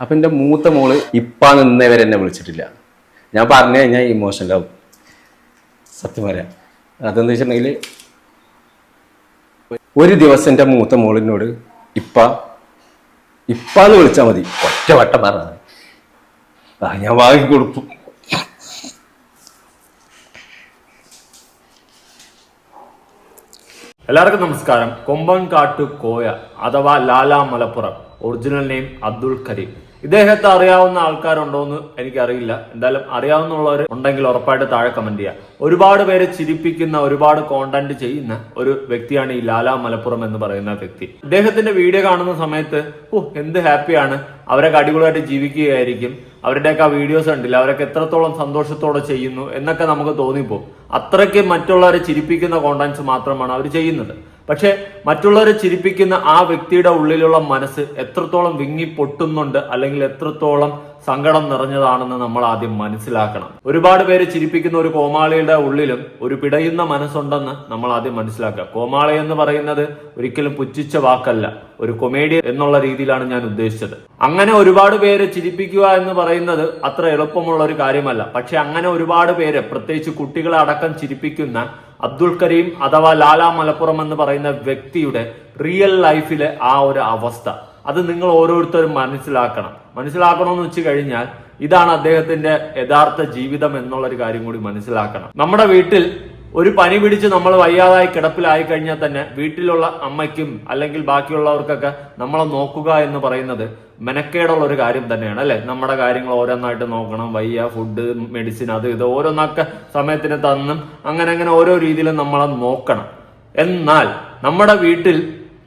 അപ്പം എന്റെ മൂത്ത മോൾ ഇപ്പാ നിന്നവരെ എന്നെ വിളിച്ചിട്ടില്ല. ഞാൻ പറഞ്ഞു കഴിഞ്ഞാൽ ഇമോഷണലാവും സത്യം പറയാം. അതെന്ന് വെച്ചിട്ടുണ്ടെങ്കിൽ ഒരു ദിവസം എന്റെ മൂത്ത മോളിനോട് ഇപ്പ ഇപ്പാന്ന് വിളിച്ചാൽ മതി. ഒറ്റ വട്ടം പറഞ്ഞത് ആ ഞാൻ വാങ്ങി കൊടുക്കും എല്ലാവർക്കും നമസ്കാരം. കൊമ്പൻകാട്ടു കോയ അഥവാ Lala Malappuram. Original name Abdul Kareem. ഇദ്ദേഹത്തെ അറിയാവുന്ന ആൾക്കാരുണ്ടോ എന്ന് എനിക്കറിയില്ല. എന്തായാലും അറിയാവുന്നവർ ഉണ്ടെങ്കിൽ ഉറപ്പായിട്ട് താഴെ കമന്റ് ചെയ്യുക ഒരുപാട് പേരെ ചിരിപ്പിക്കുന്ന ഒരുപാട് കോണ്ടന്റ് ചെയ്യുന്ന ഒരു വ്യക്തിയാണ് ഈ ലാലാ മലപ്പുറം എന്ന് പറയുന്ന വ്യക്തി. ഇദ്ദേഹത്തിന്റെ വീഡിയോ കാണുന്ന സമയത്ത് ഓ എന്ത് ഹാപ്പിയാണ് അവരൊക്കെ അടിപൊളിയായിട്ട് ജീവിക്കുകയായിരിക്കും. അവരുടെയൊക്കെ ആ വീഡിയോസ് കണ്ടില്ല? അവരൊക്കെ എത്രത്തോളം സന്തോഷത്തോടെ ചെയ്യുന്നു എന്നൊക്കെ നമുക്ക് തോന്നിപ്പോകും. അത്രയ്ക്ക് മറ്റുള്ളവരെ ചിരിപ്പിക്കുന്ന കോണ്ടന്റ്സ് മാത്രമാണ് അവർ ചെയ്യുന്നത്. പക്ഷെ മറ്റുള്ളവരെ ചിരിപ്പിക്കുന്ന ആ വ്യക്തിയുടെ ഉള്ളിലുള്ള മനസ്സ് എത്രത്തോളം വിങ്ങി പൊട്ടുന്നുണ്ട് അല്ലെങ്കിൽ എത്രത്തോളം സങ്കടം നിറഞ്ഞതാണെന്ന് നമ്മൾ ആദ്യം മനസ്സിലാക്കണം. ഒരുപാട് പേര് ചിരിപ്പിക്കുന്ന ഒരു കോമാളിയുടെ ഉള്ളിലും ഒരു പിടയുന്ന മനസ്സുണ്ടെന്ന് നമ്മൾ ആദ്യം മനസ്സിലാക്കുക. കോമാളി എന്ന് പറയുന്നത് ഒരിക്കലും പുച്ഛിച്ച വാക്കല്ല ഒരു കൊമേഡിയൻ എന്നുള്ള രീതിയിലാണ് ഞാൻ ഉദ്ദേശിച്ചത്. അങ്ങനെ ഒരുപാട് പേര് ചിരിപ്പിക്കുക എന്ന് പറയുന്നത് അത്ര എളുപ്പമുള്ള ഒരു കാര്യമല്ല. പക്ഷെ അങ്ങനെ ഒരുപാട് പേര് പ്രത്യേകിച്ച് കുട്ടികളെ അടക്കം ചിരിപ്പിക്കുന്ന അബ്ദുൾ കരീം അഥവാ ലാലാ മലപ്പുറം എന്ന് പറയുന്ന വ്യക്തിയുടെ റിയൽ ലൈഫിലെ ആ ഒരു അവസ്ഥ. അത് നിങ്ങൾ ഓരോരുത്തരും മനസ്സിലാക്കണം. മനസ്സിലാക്കണമെന്ന് വെച്ച് കഴിഞ്ഞാൽ ഇതാണ് അദ്ദേഹത്തിന്റെ യഥാർത്ഥ ജീവിതം എന്നുള്ള ഒരു കാര്യം കൂടി മനസ്സിലാക്കണം. നമ്മുടെ വീട്ടിൽ ഒരു പനി പിടിച്ച് നമ്മൾ വയ്യാതായി കിടപ്പിലായി കഴിഞ്ഞാൽ തന്നെ വീട്ടിലുള്ള അമ്മയ്ക്കും അല്ലെങ്കിൽ ബാക്കിയുള്ളവർക്കൊക്കെ നമ്മളെ നോക്കുക എന്ന് പറയുന്നത് മെനക്കേടുള്ള ഒരു കാര്യം തന്നെയാണ് അല്ലെ? നമ്മുടെ കാര്യങ്ങൾ ഓരോന്നായിട്ട് നോക്കണം വയ്യ ഫുഡ് മെഡിസിൻ അത് ഇത് ഓരോന്നൊക്കെ സമയത്തിന് തന്നും അങ്ങനെ അങ്ങനെ ഓരോ രീതിയിലും നമ്മളെ നോക്കണം. എന്നാൽ നമ്മുടെ വീട്ടിൽ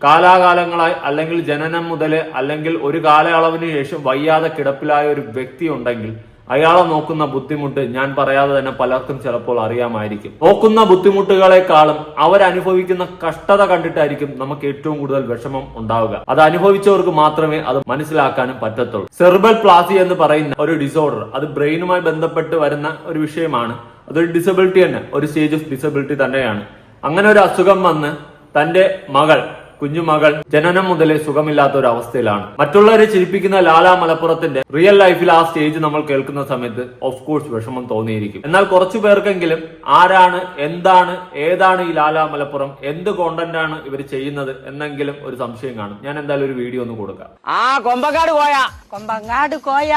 കാലാകാലങ്ങളായി അല്ലെങ്കിൽ ജനനം മുതൽ അല്ലെങ്കിൽ ഒരു കാലയളവിന് ശേഷം വയ്യാതെ കിടപ്പിലായ ഒരു വ്യക്തി ഉണ്ടെങ്കിൽ അയാളെ നോക്കുന്ന ബുദ്ധിമുട്ട് ഞാൻ പറയാതെ തന്നെ പലർക്കും ചിലപ്പോൾ അറിയാമായിരിക്കും. നോക്കുന്ന ബുദ്ധിമുട്ടുകളെക്കാളും അവരനുഭവിക്കുന്ന കഷ്ടത കണ്ടിട്ടായിരിക്കും നമുക്ക് ഏറ്റവും കൂടുതൽ വിഷമം ഉണ്ടാവുക. അത് അനുഭവിച്ചവർക്ക് മാത്രമേ അത് മനസ്സിലാക്കാനും പറ്റത്തുള്ളൂ. സെർബൽ പ്ലാസി എന്ന് പറയുന്ന ഒരു ഡിസോർഡർ അത് ബ്രെയിനുമായി ബന്ധപ്പെട്ട് വരുന്ന ഒരു വിഷയമാണ്. അതൊരു ഡിസബിലിറ്റി തന്നെ ഒരു സ്റ്റേജ് ഓഫ് ഡിസബിലിറ്റി തന്നെയാണ്. അങ്ങനെ ഒരു അസുഖം വന്ന് തന്റെ മകൾ കുഞ്ഞുമകൾ ജനനം മുതലേ സുഖമില്ലാത്ത ഒരു അവസ്ഥയിലാണ് മറ്റുള്ളവരെ ചിരിപ്പിക്കുന്ന ലാലാ മലപ്പുറത്തിന്റെ റിയൽ ലൈഫിൽ ആ സ്റ്റേജ് നമ്മൾ കേൾക്കുന്ന സമയത്ത് ഓഫ് കോഴ്സ് വിഷമം തോന്നിയിരിക്കും. എന്നാൽ കുറച്ചു പേർക്കെങ്കിലും ആരാണ് എന്താണ് ഏതാണ് ഈ ലാലാ മലപ്പുറം എന്ത് കോണ്ടന്റ് ആണ് ഇവർ ചെയ്യുന്നത് എന്നെങ്കിലും ഒരു സംശയം കാണും. ഞാൻ എന്തായാലും ഒരു വീഡിയോ ഒന്ന് കൊടുക്കാം. ആ കൊമ്പങ്ങാട് പോയാ. കൊമ്പങ്ങാട് കോയ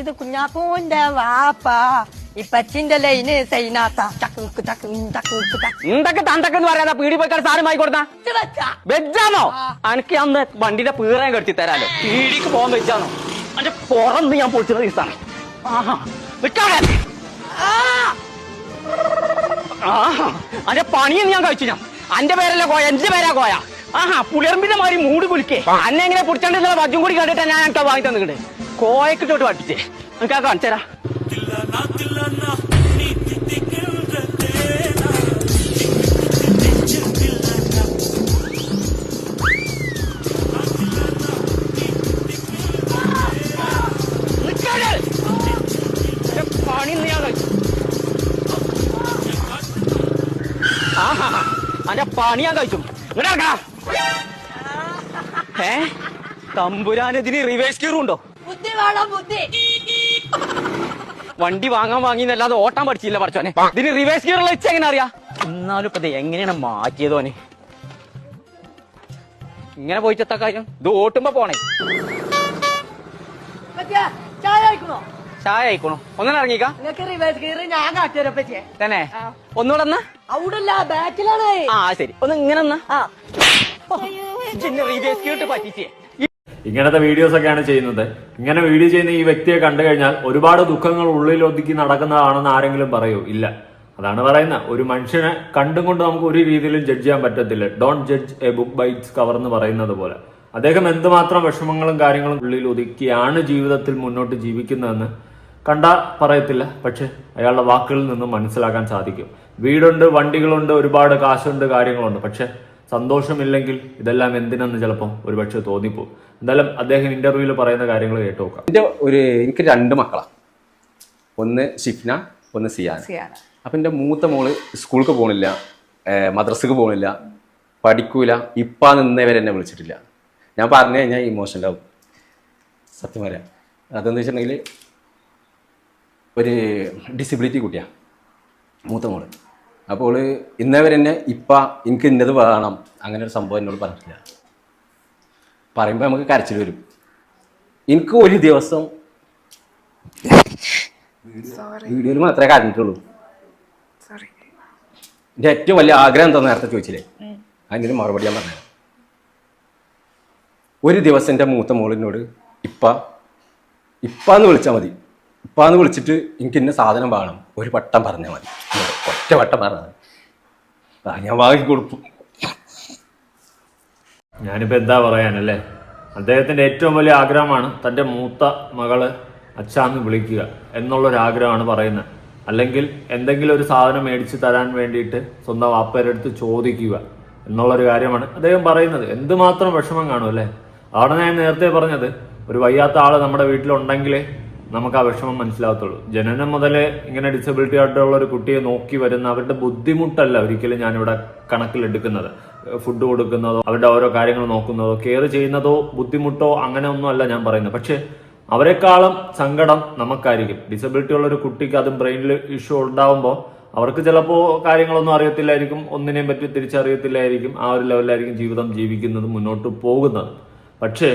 ഇത് കുഞ്ഞാപ്പൂന്റെ വാപ്പ. ഇപ്പച്ചിന്റെ ലൈന് സൈനാത്ത. ചക്കുക്ക് ചക്ക് ചക്കുക്ക് ചക്ക്. എന്തൊക്കെ തന്തക്കെന്ന് പറയാതാ പീടി പോയിക്കാട് സാധനം കൊടുത്താ. വെച്ചാണോ? അനക്ക് അന്ന് വണ്ടിന്റെ പീറയും കെടുത്തി തരാലോ. പീടിക്ക് പോകാൻ വെച്ചാണോ? അന്റെ പുറന്ന് ഞാൻ പൊളിച്ചത് ദിവസമാണ് ആഹാ. വിട്ടാളെ ആഹാ. അന്റെ പണിയെന്ന് ഞാൻ കഴിച്ചു ഞാൻ അന്റെ പേരല്ല കോയ? എന്റെ പേരാ കോയ. ആഹാ പുലർമ്പിന്റെ മാതിരി മൂട് പുലിക്കേ അന്നെ എങ്ങനെ വജും വജ്ജും കൂടി കണ്ടിട്ടാ ഞാൻ എനിക്ക് വാങ്ങി തന്നിട്ടുണ്ട് കോയക്കിട്ടോട്ട് പഠിപ്പിച്ചേ എനിക്ക് ആ കാണിച്ചരാ നിൽക്കാതെ. അന്റെ പണി ഞാൻ കഴിച്ചു ഇറങ്ങടാ. ഏ? തമ്പുരാനെതിന് റിവേഴ്സ് കീറുണ്ടോ ഉണ്ടോ? ബുദ്ധി വേണം ബുദ്ധി. വണ്ടി വാങ്ങാൻ വാങ്ങി എന്നല്ലാതെ ഓട്ടാൻ പഠിച്ചില്ല പഠിച്ചോനെ ഇതിന് റിവേഴ്സ് ഗിയർ ഉള്ള എങ്ങനെ അറിയാ? എന്നാലും ഇപ്പൊ എങ്ങനെയാണ് മാറ്റിയതോനെ ഇങ്ങനെ പോയിട്ട് എത്താ കാര്യം? ഇത് ഓട്ടുമ്പോ പോണേ. ചായ ആയിക്കോണു ഒന്നും ഇറങ്ങിക്ക. റിവേഴ്സ് ഗിയർ ഞാൻ പറ്റിയേ. തന്നെ. ഒന്നുകൂടെ എന്നാ അവിടല്ല ബാക്കിലാണ്. ആ ശരി. ഒന്ന് ഇങ്ങനെ എന്നാ ആ റിവേഴ്സ് ഗിയർ പറ്റിച്ചേ. ഇങ്ങനത്തെ വീഡിയോസ് ഒക്കെയാണ് ചെയ്യുന്നത്. ഇങ്ങനെ വീഡിയോ ചെയ്യുന്ന ഈ വ്യക്തിയെ കണ്ടു കഴിഞ്ഞാൽ ഒരുപാട് ദുഃഖങ്ങൾ ഉള്ളിൽ ഒതുക്കി നടക്കുന്നതാണെന്ന് ആരെങ്കിലും പറയൂ. ഇല്ല. അതാണ് പറയുന്നത്. ഒരു മനുഷ്യനെ കണ്ടും കൊണ്ട് നമുക്ക് ഒരു രീതിയിലും ജഡ്ജ് ചെയ്യാൻ പറ്റത്തില്ല. Don't judge a book by its cover എന്ന് പറയുന്നത് പോലെ. അദ്ദേഹം എന്തുമാത്രം വിഷമങ്ങളും കാര്യങ്ങളും ഉള്ളിൽ ഒതുക്കിയാണ് ജീവിതത്തിൽ മുന്നോട്ട് ജീവിക്കുന്നതെന്ന് കണ്ടാ പറയത്തില്ല. പക്ഷെ അയാളുടെ വാക്കുകളിൽ നിന്നും മനസ്സിലാക്കാൻ സാധിക്കും. വീടുണ്ട് വണ്ടികളുണ്ട് ഒരുപാട് കാശുണ്ട് കാര്യങ്ങളുണ്ട്. പക്ഷെ സന്തോഷമില്ലെങ്കിൽ ഇതെല്ലാം എന്തിനെന്ന് ചിലപ്പോൾ ഒരുപക്ഷെ തോന്നിപ്പോകും എന്തായാലും അദ്ദേഹം ഇന്റർവ്യൂവിൽ പറയുന്ന കാര്യങ്ങൾ കേട്ടു നോക്കാം. എന്റെ ഒരു എനിക്ക് രണ്ട് മക്കളാണ് ഒന്ന് ഷിഫ്ന ഒന്ന് സിയാന. അപ്പം എന്റെ മൂത്ത മോൾ സ്കൂൾക്ക് പോകണില്ല മദ്രസക്ക് പോകണില്ല പഠിക്കൂല ഇപ്പ നിന്നവരെ എന്നെ വിളിച്ചിട്ടില്ല. ഞാൻ പറഞ്ഞു കഴിഞ്ഞാൽ ഇമോഷണലാവും സത്യം പറയാം. അതെന്ന് വെച്ചിട്ടുണ്ടെങ്കിൽ ഒരു ഡിസബിലിറ്റി കുട്ടിയാണ് മൂത്ത മോൾ. അപ്പോൾ ഇന്നവരെ ഇപ്പ തന്നെ ഇപ്പ എനിക്ക് ഇന്നത് വേണം. അങ്ങനെ ഒരു സംഭവം എന്നോട് പറഞ്ഞിട്ടില്ല. പറയുമ്പോൾ നമുക്ക് കരച്ചിൽ വരും. എനിക്ക് ഒരു ദിവസം വീഡിയോയിൽ മാത്രമേ കരഞ്ഞിട്ടുള്ളൂ എന്റെ ഏറ്റവും വലിയ ആഗ്രഹം എന്താ നേരത്തെ ചോദിച്ചില്ലേ? അതിന് മറുപടി ഞാൻ പറഞ്ഞു ഒരു ദിവസം എന്റെ മൂത്ത മോളിനോട് ഇപ്പ ഇപ്പാന്ന് വിളിച്ചാൽ മതി. ഇപ്പാന്ന് വിളിച്ചിട്ട് എനിക്ക് ഇന്ന സാധനം വേണം. ഒരു പട്ടം പറഞ്ഞാൽ മതി. എന്നോട് ഒറ്റ വട്ടം പറഞ്ഞാൽ ഞാൻ വാങ്ങി കൊടുക്കും ഞാനിപ്പോൾ എന്താ പറയാനല്ലേ? അദ്ദേഹത്തിന്റെ ഏറ്റവും വലിയ ആഗ്രഹമാണ് തന്റെ മൂത്ത മകൾ അച്ഛാന്ന് വിളിക്കുക എന്നുള്ളൊരാഗ്രഹമാണ് പറയുന്നത്. അല്ലെങ്കിൽ എന്തെങ്കിലും ഒരു സാധനം മേടിച്ച് തരാൻ വേണ്ടിയിട്ട് സ്വന്തം വാപ്പയുടെ അടുത്ത് ചോദിക്കുക എന്നുള്ളൊരു കാര്യമാണ് അദ്ദേഹം പറയുന്നത്. എന്തുമാത്രം വിഷമം കാണും അല്ലേ? അവിടെ ഞാൻ നേരത്തെ പറഞ്ഞത് ഒരു വയ്യാത്ത ആൾ നമ്മുടെ വീട്ടിലുണ്ടെങ്കിലേ നമുക്ക് ആ വിഷമം മനസ്സിലാകത്തുള്ളൂ. ജനനം മുതലേ ഇങ്ങനെ ഡിസബിലിറ്റി ആയിട്ടുള്ള ഒരു കുട്ടിയെ നോക്കി വരുന്ന അവരുടെ ബുദ്ധിമുട്ടല്ല ഒരിക്കലും ഞാനിവിടെ കണക്കിലെടുക്കുന്നത്. ഫുഡ് കൊടുക്കുന്നതോ അവരുടെ ഓരോ കാര്യങ്ങൾ നോക്കുന്നതോ കെയർ ചെയ്യുന്നതോ ബുദ്ധിമുട്ടോ അങ്ങനെ ഒന്നും അല്ല ഞാൻ പറയുന്നത്. പക്ഷേ അവരെക്കാളും സങ്കടം നമുക്കായിരിക്കും. ഡിസബിലിറ്റി ഉള്ള ഒരു കുട്ടിക്ക് അതും ബ്രെയിനിൽ ഇഷ്യൂ ഉണ്ടാവുമ്പോൾ അവർക്ക് ചിലപ്പോൾ കാര്യങ്ങളൊന്നും അറിയത്തില്ലായിരിക്കും ഒന്നിനെയും പറ്റി തിരിച്ചറിയത്തില്ലായിരിക്കും ആ ഒരു ലെവലിലായിരിക്കും ജീവിതം ജീവിക്കുന്നത് മുന്നോട്ട് പോകുന്നത്. പക്ഷേ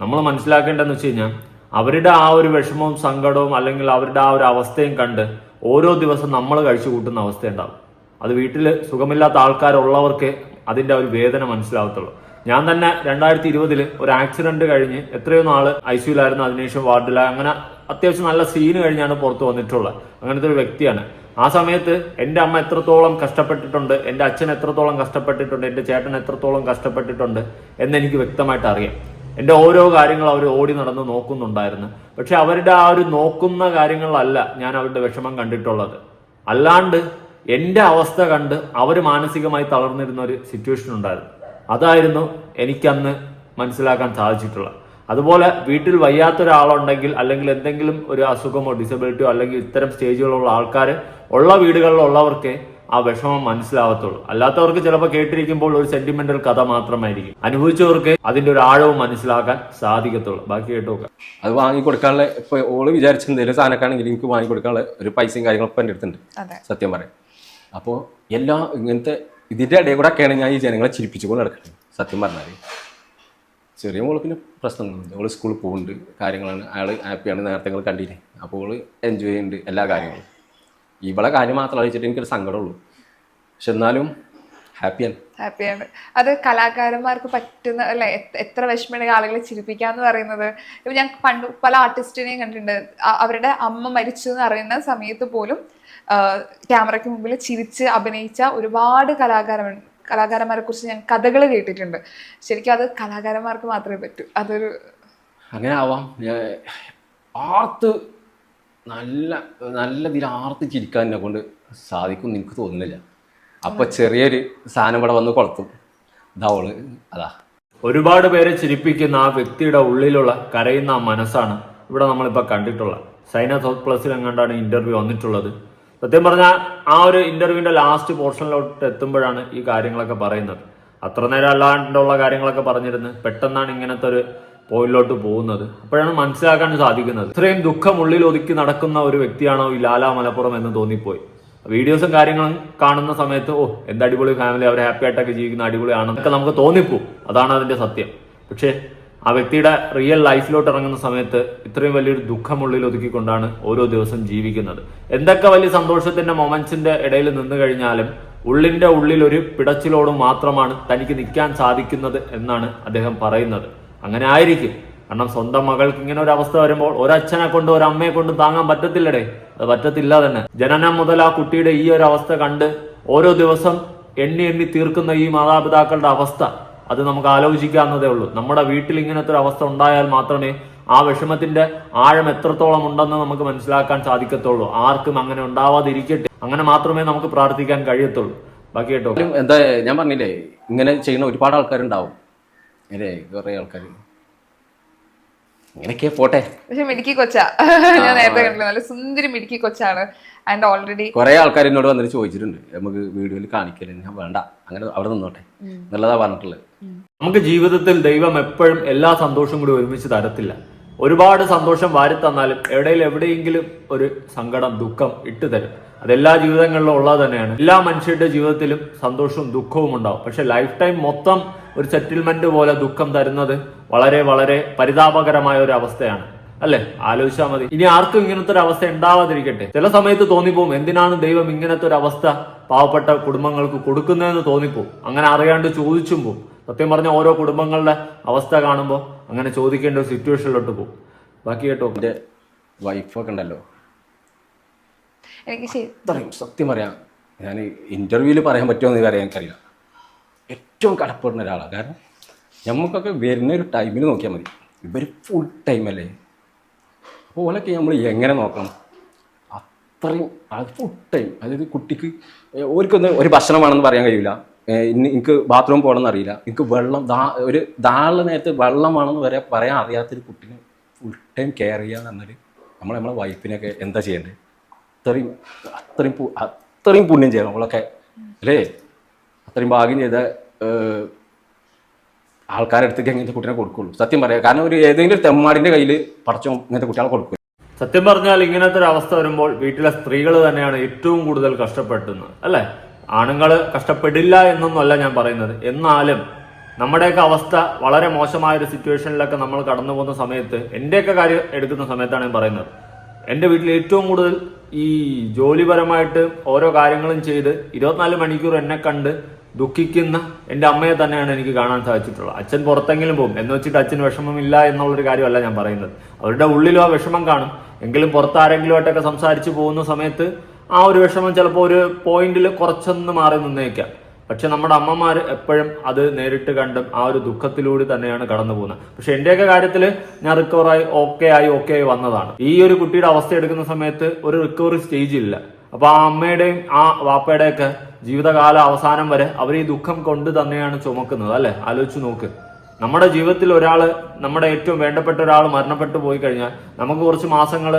നമ്മൾ മനസ്സിലാക്കേണ്ടതെന്ന് വെച്ച് കഴിഞ്ഞാൽ അവരുടെ ആ ഒരു വിഷമവും സങ്കടവും അല്ലെങ്കിൽ അവരുടെ ആ ഒരു അവസ്ഥയും കണ്ട് ഓരോ ദിവസം നമ്മൾ കഴിച്ചു കൂട്ടുന്ന അവസ്ഥയുണ്ടാവും അത് വീട്ടിൽ സുഖമില്ലാത്ത ആൾക്കാരുള്ളവർക്ക് അതിന്റെ ഒരു വേദന മനസ്സിലാവത്തുള്ളൂ. ഞാൻ തന്നെ രണ്ടായിരത്തി ഇരുപതിൽ ഒരു ആക്സിഡന്റ് കഴിഞ്ഞ് എത്രയോ നാൾ ഐ സിയുലായിരുന്നു അതിനുശേഷം വാർഡില. അങ്ങനെ അത്യാവശ്യം നല്ല സീന് കഴിഞ്ഞാണ് പുറത്ത് വന്നിട്ടുള്ളത്. അങ്ങനത്തെ ഒരു വ്യക്തിയാണ്. ആ സമയത്ത് എന്റെ അമ്മ എത്രത്തോളം കഷ്ടപ്പെട്ടിട്ടുണ്ട് എന്റെ അച്ഛൻ എത്രത്തോളം കഷ്ടപ്പെട്ടിട്ടുണ്ട് എന്റെ ചേട്ടൻ എത്രത്തോളം കഷ്ടപ്പെട്ടിട്ടുണ്ട് എന്ന് എനിക്ക് വ്യക്തമായിട്ട് അറിയാം. എന്റെ ഓരോ കാര്യങ്ങൾ അവർ ഓടി നടന്ന് നോക്കുന്നുണ്ടായിരുന്നു. പക്ഷെ അവരുടെ ആ ഒരു നോക്കുന്ന കാര്യങ്ങളല്ല ഞാൻ അവരുടെ വിഷമം കണ്ടിട്ടുള്ളത്. അല്ലാണ്ട് എന്റെ അവസ്ഥ കണ്ട് അവർ മാനസികമായി തളർന്നിരുന്ന ഒരു സിറ്റുവേഷൻ ഉണ്ടായിരുന്നു. അതായിരുന്നു എനിക്കന്ന് മനസ്സിലാക്കാൻ സാധിച്ചിട്ടുള്ളത്. അതുപോലെ വീട്ടിൽ വയ്യാത്ത ഒരാളുണ്ടെങ്കിൽ അല്ലെങ്കിൽ എന്തെങ്കിലും ഒരു അസുഖമോ ഡിസബിലിറ്റിയോ അല്ലെങ്കിൽ ഇത്തരം സ്റ്റേജുകളുള്ള ആൾക്കാർ ഉള്ള വീടുകളിലുള്ളവർക്ക് ആ വിഷമം മനസ്സിലാവത്തുള്ളൂ. അല്ലാത്തവർക്ക് ചിലപ്പോൾ കേട്ടിരിക്കുമ്പോൾ ഒരു സെന്റിമെന്റൽ കഥ മാത്രമായിരിക്കും. അനുഭവിച്ചവർക്ക് അതിന്റെ ഒരു ആഴവും മനസ്സിലാക്കാൻ സാധിക്കത്തുള്ളൂ. ബാക്കി കേട്ടു നോക്കാം. അത് വാങ്ങി കൊടുക്കാനുള്ള ഇപ്പൊ ഓൾ വിചാരിച്ച എന്തെങ്കിലും സാധനക്കാണെങ്കിൽ എനിക്ക് വാങ്ങി കൊടുക്കാനുള്ള ഒരു പൈസയും കാര്യങ്ങളൊക്കെ എന്റെ അടുത്തുണ്ട്. സത്യം പറയാം. അപ്പോൾ എല്ലാ ഇങ്ങനത്തെ ഇതിന്റെ ഇടയിൽ കൂടെ ഒക്കെയാണ് ഞാൻ ഈ ജനങ്ങളെ ചിരിപ്പിച്ചുകൊണ്ട് നടക്കുന്നത്. സത്യം പറഞ്ഞാൽ ചെറിയ മോൾ പിന്നെ പ്രശ്നമൊന്നുമില്ല. ഓൾ സ്കൂളിൽ പോകുന്നുണ്ട്. കാര്യങ്ങളാണ്. അയാൾ ഹാപ്പിയാണ്. നേരത്തെ കണ്ടില്ലേ? അപ്പോൾ ഓൾ എൻജോയ് ചെയ്യുന്നുണ്ട് എല്ലാ കാര്യങ്ങളും. ഇവളെ കാര്യം മാത്രം അറിയിച്ചിട്ട് എനിക്കൊരു സങ്കടമുള്ളൂ. പക്ഷെ എന്നാലും ഹാപ്പിയാണ്. ഹാപ്പിയാണ്. അത് കലാകാരന്മാർക്ക് പറ്റുന്ന അല്ലെ എത്ര- വിഷമമുണ്ടെങ്കിൽ ആളുകളെ ചിരിപ്പിക്കാന്ന് പറയുന്നത്. ഇപ്പൊ ഞാൻ പണ്ട് പല ആർട്ടിസ്റ്റിനെയും കണ്ടിട്ടുണ്ട്. അവരുടെ അമ്മ മരിച്ചു എന്ന് അറിയുന്ന സമയത്ത് പോലും ക്യാമറയ്ക്ക് മുമ്പിൽ ചിരിച്ച് അഭിനയിച്ച ഒരുപാട് കലാകാരൻ കലാകാരന്മാരെ കുറിച്ച് ഞാൻ കഥകൾ കേട്ടിട്ടുണ്ട്. ശരിക്കും അത് കലാകാരന്മാർക്ക് മാത്രമേ പറ്റൂ. അതൊരു അങ്ങനെ ആവാം. ആർത്ത് നല്ല നല്ല ഇതിൽ ആർത്തിച്ചിരിക്കാൻ എന്നെ കൊണ്ട് സാധിക്കും എനിക്ക് തോന്നുന്നില്ല. അപ്പൊ ചെറിയൊരു സാധനം ഇവിടെ വന്ന് കൊളത്തും. ഇതാവൾ അതാ. ഒരുപാട് പേരെ ചിരിപ്പിക്കുന്ന ആ വ്യക്തിയുടെ ഉള്ളിലുള്ള കരയുന്ന ആ മനസ്സാണ് ഇവിടെ നമ്മളിപ്പോൾ കണ്ടിട്ടുള്ളത് സൈന സൗത്ത് പ്ലസിൽ എങ്ങാണ്ടാണ് ഇന്റർവ്യൂ വന്നിട്ടുള്ളത്. സത്യം പറഞ്ഞാൽ ആ ഒരു ഇന്റർവ്യൂവിന്റെ ലാസ്റ്റ് പോർഷനിലോട്ട് എത്തുമ്പോഴാണ് ഈ കാര്യങ്ങളൊക്കെ പറയുന്നത്. അത്ര നേരം അല്ലാണ്ടുള്ള കാര്യങ്ങളൊക്കെ പറഞ്ഞിരുന്നു പെട്ടെന്നാണ് ഇങ്ങനത്തെ ഒരു പോയിന്റിലോട്ട് പോകുന്നത്. അപ്പോഴാണ് മനസ്സിലാക്കാൻ സാധിക്കുന്നത്. ഇത്രയും ദുഃഖം ഉള്ളിൽ ഒതുക്കി നടക്കുന്ന ഒരു വ്യക്തിയാണോ ഈ ലാല മലപ്പുറം എന്ന് തോന്നിപ്പോയി. വീഡിയോസും കാര്യങ്ങളും കാണുന്ന സമയത്ത് ഓ എന്ത് അടിപൊളി ഫാമിലി അവർ ഹാപ്പി ആയിട്ടൊക്കെ ജീവിക്കുന്ന അടിപൊളിയാണെന്നൊക്കെ നമുക്ക് തോന്നിപ്പോ. അതാണ് അതിന്റെ സത്യം. പക്ഷേ ആ വ്യക്തിയുടെ റിയൽ ലൈഫിലോട്ട് ഇറങ്ങുന്ന സമയത്ത് ഇത്രയും വലിയൊരു ദുഃഖമുള്ളിൽ ഒതുക്കിക്കൊണ്ടാണ് ഓരോ ദിവസം ജീവിക്കുന്നത്. എന്തൊക്കെ വലിയ സന്തോഷത്തിന്റെ മൊമെന്റ്സിന്റെ ഇടയിൽ നിന്ന് കഴിഞ്ഞാലും ഉള്ളിന്റെ ഉള്ളിൽ ഒരു പിടച്ചിലോട് മാത്രമാണ് തനിക്ക് നിൽക്കാൻ സാധിക്കുന്നത് എന്നാണ് അദ്ദേഹം പറയുന്നത്. അങ്ങനെ ആയിരിക്കും കാരണം സ്വന്തം മകൾക്ക് ഇങ്ങനെ ഒരു അവസ്ഥ വരുമ്പോൾ ഒരച്ഛനെ കൊണ്ട് ഒരു അമ്മയെ കൊണ്ട് താങ്ങാൻ പറ്റത്തില്ലടേ. അത് പറ്റത്തില്ല തന്നെ. ജനനം മുതൽ ആ കുട്ടിയുടെ ഈ ഒരു അവസ്ഥ കണ്ട് ഓരോ ദിവസം എണ്ണി എണ്ണി തീർക്കുന്ന ഈ മാതാപിതാക്കളുടെ അവസ്ഥ അത് നമുക്ക് ആലോചിക്കാവുന്നതേ ഉള്ളൂ. നമ്മുടെ വീട്ടിൽ ഇങ്ങനത്തെ ഒരു അവസ്ഥ ഉണ്ടായാൽ മാത്രമേ ആ വിഷമത്തിന്റെ ആഴം എത്രത്തോളം ഉണ്ടെന്ന് നമുക്ക് മനസ്സിലാക്കാൻ സാധിക്കത്തുള്ളൂ. ആർക്കും അങ്ങനെ ഉണ്ടാവാതിരിക്കട്ടെ. അങ്ങനെ മാത്രമേ നമുക്ക് പ്രാർത്ഥിക്കാൻ കഴിയത്തുള്ളൂ. ബാക്കി കേട്ടോ. എന്താ ഞാൻ പറഞ്ഞില്ലേ ഇങ്ങനെ ചെയ്യുന്ന ഒരുപാട് ആൾക്കാരുണ്ടാവും. അല്ലേ കുറേ ആൾക്കാർ ഇങ്ങനെയൊക്കെ പോട്ടെ. പക്ഷെ മിടുക്കി കൊച്ചാ. ഞാൻ നേരത്തെ കണ്ടില്ല നല്ല സുന്ദരി മിടുക്കി കൊച്ചാണ്. ആൻഡ് ഓൾറെഡി കുറെ ആൾക്കാർ എന്നോട് വന്നിട്ട് ചോദിച്ചിട്ടുണ്ട്. നമുക്ക് വീഡിയോയിൽ കാണിക്കൽ ഞാൻ വേണ്ട. അങ്ങനെ അവിടെ നിന്നോട്ടെ. എന്നുള്ളതാ പറഞ്ഞിട്ടുള്ളത്. നമുക്ക് ജീവിതത്തിൽ ദൈവം എപ്പോഴും എല്ലാ സന്തോഷവും കൂടി ഒരുമിച്ച് തരത്തില്ല. ഒരുപാട് സന്തോഷം വാരി തന്നാലും എവിടെയിൽ എവിടെയെങ്കിലും ഒരു സങ്കടം ദുഃഖം ഇട്ടു തരും. അതെല്ലാ ജീവിതങ്ങളിലും ഉള്ളത് തന്നെയാണ്. എല്ലാ മനുഷ്യരുടെ ജീവിതത്തിലും സന്തോഷവും ദുഃഖവും ഉണ്ടാവും. പക്ഷെ ലൈഫ് ടൈം മൊത്തം ഒരു സെറ്റിൽമെന്റ് പോലെ ദുഃഖം തരുന്നത് വളരെ വളരെ പരിതാപകരമായ ഒരു അവസ്ഥയാണ്. അല്ലെ? ആലോചിച്ചാൽ മതി. ഇനി ആർക്കും ഇങ്ങനത്തെ ഒരു അവസ്ഥ ഉണ്ടാവാതിരിക്കട്ടെ. ചില സമയത്ത് തോന്നിപ്പോവും. എന്തിനാണ് ദൈവം ഇങ്ങനത്തെ ഒരു അവസ്ഥ പാവപ്പെട്ട കുടുംബങ്ങൾക്ക് കൊടുക്കുന്നതെന്ന് തോന്നിപ്പോവും. അങ്ങനെ അറിയാണ്ട് ചോദിച്ചും പോവും. സത്യം പറഞ്ഞ ഓരോ കുടുംബങ്ങളുടെ അവസ്ഥ കാണുമ്പോൾ അങ്ങനെ ചോദിക്കേണ്ട ഒരു സിറ്റുവേഷനിലോട്ട് പോകും ബാക്കി കേട്ടോ. എന്റെ വൈഫൊക്കെ ഉണ്ടല്ലോ. എനിക്ക് സത്യം പറയാം. ഞാൻ ഇന്റർവ്യൂവിൽ പറയാൻ പറ്റുമോ എന്ന് അറിയാൻ എനിക്കറിയില്ല. ഏറ്റവും കടപ്പെടുന്ന ഒരാളാണ്. കാരണം നമുക്കൊക്കെ വരുന്ന ഒരു ടൈമിൽ നോക്കിയാൽ മതി. ഇവർ ഫുൾ ടൈമല്ലേ അപ്പോൾ ഓലൊക്കെ നമ്മൾ എങ്ങനെ നോക്കണം? അത്രയും അത് ഫുൾ ടൈം അതായത് കുട്ടിക്ക് ഓർക്കൊന്ന് ഒരു ഭക്ഷണമാണെന്ന് പറയാൻ കഴിയില്ല ഇന്ന് എനിക്ക് ബാത്റൂം പോകണമെന്ന് അറിയില്ല. എനിക്ക് വെള്ളം ദാ ഒരു ദാളുള്ള വെള്ളം വെള്ളമാണെന്ന് വരെ പറയാൻ അറിയാത്തൊരു കുട്ടീനെ ഫുൾ ടൈം കെയർ ചെയ്യുക എന്ന് നമ്മൾ നമ്മളെ വൈഫിനൊക്കെ എന്താ ചെയ്യേണ്ടത് അത്രയും അത്രയും അത്രയും പുണ്യം ചെയ്യണം നമ്മളൊക്കെ അല്ലേ? അത്രയും ഭാഗ്യം ചെയ്ത ഏഹ്, ആൾക്കാരുടെ അടുത്തേക്ക് അങ്ങനത്തെ കുട്ടിനെ കൊടുക്കുള്ളൂ. സത്യം പറയാം. കാരണം ഒരു ഏതെങ്കിലും ഒരു തെമ്മാടിന്റെ കയ്യിൽ പടച്ചോ ഇങ്ങനത്തെ കുട്ടികളെ കൊടുക്കും. സത്യം പറഞ്ഞാൽ ഇങ്ങനത്തെ ഒരു അവസ്ഥ വരുമ്പോൾ വീട്ടിലെ സ്ത്രീകൾ തന്നെയാണ് ഏറ്റവും കൂടുതൽ കഷ്ടപ്പെടുന്നത് അല്ലെ? ആണുങ്ങൾ കഷ്ടപ്പെടില്ല എന്നൊന്നുമല്ല ഞാൻ പറയുന്നത്. എന്നാലും നമ്മുടെയൊക്കെ അവസ്ഥ വളരെ മോശമായ ഒരു സിറ്റുവേഷനിലൊക്കെ നമ്മൾ കടന്നു പോകുന്ന സമയത്ത് എന്റെയൊക്കെ കാര്യം എടുക്കുന്ന സമയത്താണ് ഞാൻ പറയുന്നത്. എന്റെ വീട്ടിൽ ഏറ്റവും കൂടുതൽ ഈ ജോലിപരമായിട്ട് ഓരോ കാര്യങ്ങളും ചെയ്ത് ഇരുപത്തിനാല് മണിക്കൂർ എന്നെ കണ്ട് ദുഃഖിക്കുന്ന എന്റെ അമ്മയെ തന്നെയാണ് എനിക്ക് കാണാൻ സാധിച്ചിട്ടുള്ളത്. അച്ഛൻ പുറത്തെങ്കിലും പോകും. എന്ന് വെച്ചിട്ട് അച്ഛൻ വിഷമമില്ല എന്നുള്ളൊരു കാര്യമല്ല ഞാൻ പറയുന്നത്. അവരുടെ ഉള്ളിലും ആ വിഷമം കാണും. എങ്കിലും പുറത്ത് ആരെങ്കിലുമായിട്ടൊക്കെ സംസാരിച്ച് പോകുന്ന സമയത്ത് ആ ഒരു വിഷമം ചിലപ്പോൾ ഒരു പോയിന്റിൽ കുറച്ചൊന്ന് മാറി നിന്നേക്കാം. പക്ഷെ നമ്മുടെ അമ്മമാർ എപ്പോഴും അത് നേരിട്ട് കണ്ടും ആ ഒരു ദുഃഖത്തിലൂടെ തന്നെയാണ് കടന്നു പോകുന്നത്. പക്ഷെ എന്റെയൊക്കെ കാര്യത്തിൽ ഞാൻ റിക്കവറായി ഓക്കെ ആയി ഓക്കെ ആയി വന്നതാണ്. ഈ ഒരു കുട്ടിയുടെ അവസ്ഥ എടുക്കുന്ന സമയത്ത് ഒരു റിക്കവറി സ്റ്റേജ് ഇല്ല. അപ്പൊ ആ അമ്മയുടെയും ആ വാപ്പയുടെയൊക്കെ ജീവിതകാല അവസാനം വരെ അവർ ഈ ദുഃഖം കൊണ്ട് തന്നെയാണ് ചുമക്കുന്നത് അല്ലെ? ആലോചിച്ച് നോക്ക്. നമ്മുടെ ജീവിതത്തിൽ ഒരാൾ നമ്മുടെ ഏറ്റവും വേണ്ടപ്പെട്ട ഒരാൾ മരണപ്പെട്ടു പോയി കഴിഞ്ഞാൽ നമുക്ക് കുറച്ച് മാസങ്ങൾ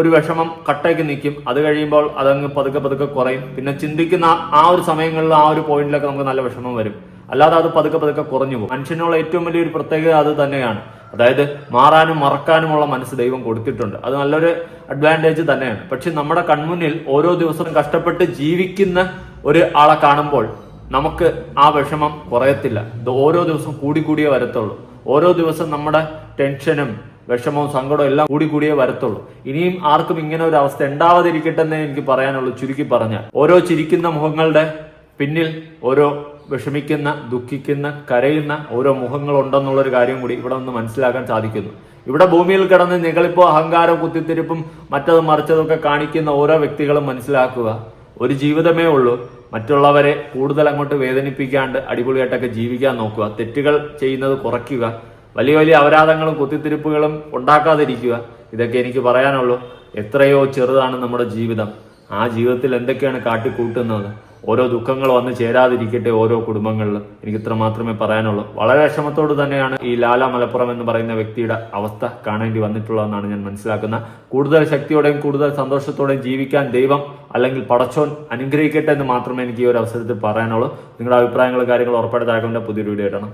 ഒരു വിഷമം കട്ടയ്ക്ക് നിൽക്കും. അത് കഴിയുമ്പോൾ അതങ്ങ് പതുക്കെ പതുക്കെ കുറയും. പിന്നെ ചിന്തിക്കുന്ന ആ ഒരു സമയങ്ങളിൽ ആ ഒരു പോയിന്റിലൊക്കെ നമുക്ക് നല്ല വിഷമം വരും. അല്ലാതെ അത് പതുക്കെ പതുക്കെ കുറഞ്ഞു പോകും. മനുഷ്യനുള്ള ഏറ്റവും വലിയൊരു പ്രത്യേകത അത് തന്നെയാണ്. അതായത് മാറാനും മറക്കാനുമുള്ള മനസ്സ് ദൈവം കൊടുത്തിട്ടുണ്ട്. അത് നല്ലൊരു അഡ്വാന്റേജ് തന്നെയാണ്. പക്ഷെ നമ്മുടെ കൺമുന്നിൽ ഓരോ ദിവസവും കഷ്ടപ്പെട്ട് ജീവിക്കുന്ന ഒരു ആളെ കാണുമ്പോൾ നമുക്ക് ആ വിഷമം കുറയത്തില്ല. ഇത് ഓരോ ദിവസവും കൂടി കൂടിയേ വരത്തുള്ളൂ. ഓരോ ദിവസം നമ്മുടെ ടെൻഷനും വിഷമവും സങ്കടവും എല്ലാം കൂടി കൂടിയേ വരത്തുള്ളൂ. ഇനിയും ആർക്കും ഇങ്ങനെ ഒരു അവസ്ഥ ഉണ്ടാവാതിരിക്കട്ടെ എന്നേ എനിക്ക് പറയാനുള്ളൂ ചുരുക്കി പറഞ്ഞാൽ. ഓരോ ചിരിക്കുന്ന മുഖങ്ങളുടെ പിന്നിൽ ഓരോ വിഷമിക്കുന്ന ദുഃഖിക്കുന്ന കരയുന്ന ഓരോ മുഖങ്ങളുണ്ടെന്നുള്ളൊരു കാര്യം കൂടി ഇവിടെ ഒന്ന് മനസ്സിലാക്കാൻ സാധിക്കുന്നു. ഇവിടെ ഭൂമിയിൽ കിടന്ന് നിങ്ങളിപ്പോൾ അഹങ്കാരം കുത്തിത്തിരിപ്പും മറ്റതും മറിച്ചതൊക്കെ കാണിക്കുന്ന ഓരോ വ്യക്തികളും മനസ്സിലാക്കുക. ഒരു ജീവിതമേ ഉള്ളൂ. മറ്റുള്ളവരെ കൂടുതൽ അങ്ങോട്ട് വേദനിപ്പിക്കാണ്ട് അടിപൊളിയായിട്ടൊക്കെ ജീവിക്കാൻ നോക്കുക. തെറ്റുകൾ ചെയ്യുന്നത് കുറയ്ക്കുക. വലിയ വലിയ അപരാധങ്ങളും കുത്തിത്തിരിപ്പുകളും ഉണ്ടാക്കാതിരിക്കുക. ഇതൊക്കെ എനിക്ക് പറയാനുള്ളൂ. എത്രയോ ചെറുതാണ് നമ്മുടെ ജീവിതം. ആ ജീവിതത്തിൽ എന്തൊക്കെയാണ് കാട്ടിക്കൂട്ടുന്നത്? ഓരോ ദുഃഖങ്ങൾ വന്ന് ചേരാതിരിക്കട്ടെ ഓരോ കുടുംബങ്ങളിൽ. എനിക്ക് ഇത്ര മാത്രമേ പറയാനുള്ളൂ. വളരെ വിഷമത്തോട് തന്നെയാണ് ഈ ലാല മലപ്പുറം എന്ന് പറയുന്ന വ്യക്തിയുടെ അവസ്ഥ കാണേണ്ടി വന്നിട്ടുള്ളതെന്നാണ് ഞാൻ മനസ്സിലാക്കുന്നത്. കൂടുതൽ ശക്തിയോടെയും കൂടുതൽ സന്തോഷത്തോടെയും ജീവിക്കാൻ ദൈവം അല്ലെങ്കിൽ പടച്ചോൻ അനുഗ്രഹിക്കട്ടെ എന്ന് മാത്രമേ എനിക്ക് ഈ ഒരു അവസരത്തിൽ പറയാനുള്ളൂ. നിങ്ങളുടെ അഭിപ്രായങ്ങളും കാര്യങ്ങളും ഉറപ്പായിട്ട് താഴെ പുതിയൊരു വീഡിയോ ആയിട്ടാണ്